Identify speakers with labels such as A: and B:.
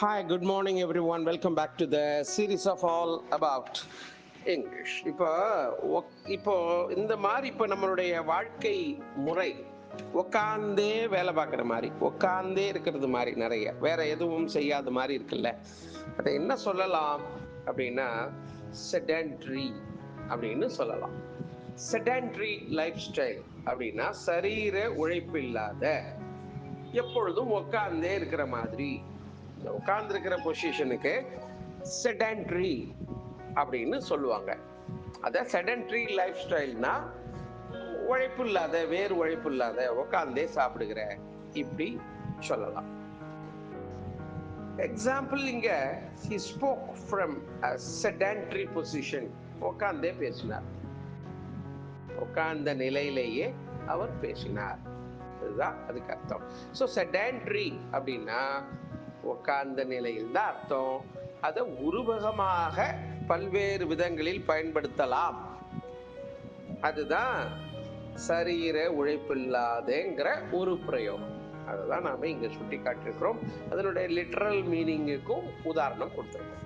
A: Hi, good morning, everyone. Welcome back to the series of all about English இப்போ ஒக்- இப்போ இந்த மாதிரி இப்போ நம்மளுடைய வாழ்க்கை முறை உக்காந்தே வேலை பார்க்குற மாதிரி உக்காந்தே இருக்கிறது மாதிரி நிறைய வேற எதுவும் செய்யாத மாதிரி இருக்குல்ல? அதை என்ன சொல்லலாம் அப்படின்னா செடன்ட்ரி அப்படின்னு சொல்லலாம். செடன்ட்ரி லைஃப் ஸ்டைல் அப்படின்னா சரீர உழைப்பு இல்லாத எப்பொழுதும் உக்காந்தே இருக்கிற மாதிரி இந்த பொசிஷனுக்கு செடன்ட்ரி அப்படின்னு சொல்லுவாங்க. அத செடன்ட்ரி லைஃப் ஸ்டைல்னா உழைப்பு இல்லாத வேறு உழைப்பு இல்லாத உட்காந்தே சாப்பிடுகிற இப்படி சொல்லலாம். எக்ஸாம்பிள் இங்க he spoke from a position உட்காந்தே உட்கார்ந்தே பேசினார். உட்கார்ந்த நிலையிலேயே அவர் பேசினார். இதுதான் அதுக்கு அர்த்தம். ஸோ செடன்ட்ரி அப்படின்னா உட்கார்ந்த நிலையில் தான் அர்த்தம் அதை உருவகமாக பல்வேறு விதங்களில் பயன்படுத்தலாம். அதுதான் சரீர உழைப்பில்லாதேங்கிற ஒரு பிரயோகம். அதுதான் நாம இங்க சுட்டி காட்டிருக்கிறோம் அதனுடைய லிட்ரல் மீனிங்குக்கும் உதாரணம் கொடுத்துருக்கோம்.